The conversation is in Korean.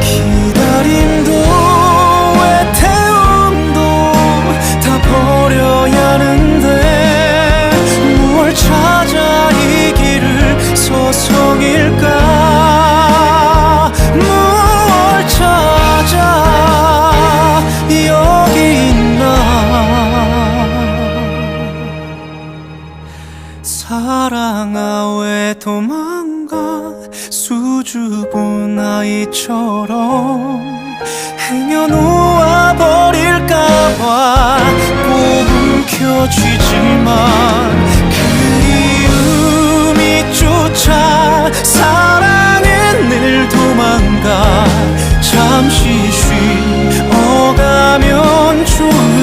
기다림도 외태움도 다 버려야 하는데 뭘 찾아 이 길을 소송일까? 뭘 찾아 여기 있나? 사랑아 왜 도망가? 수줍은 아이처럼 그녀 놓아버릴까봐 꼭 움켜쥐지만 그리움이 쫓아 사랑은 늘 도망가 잠시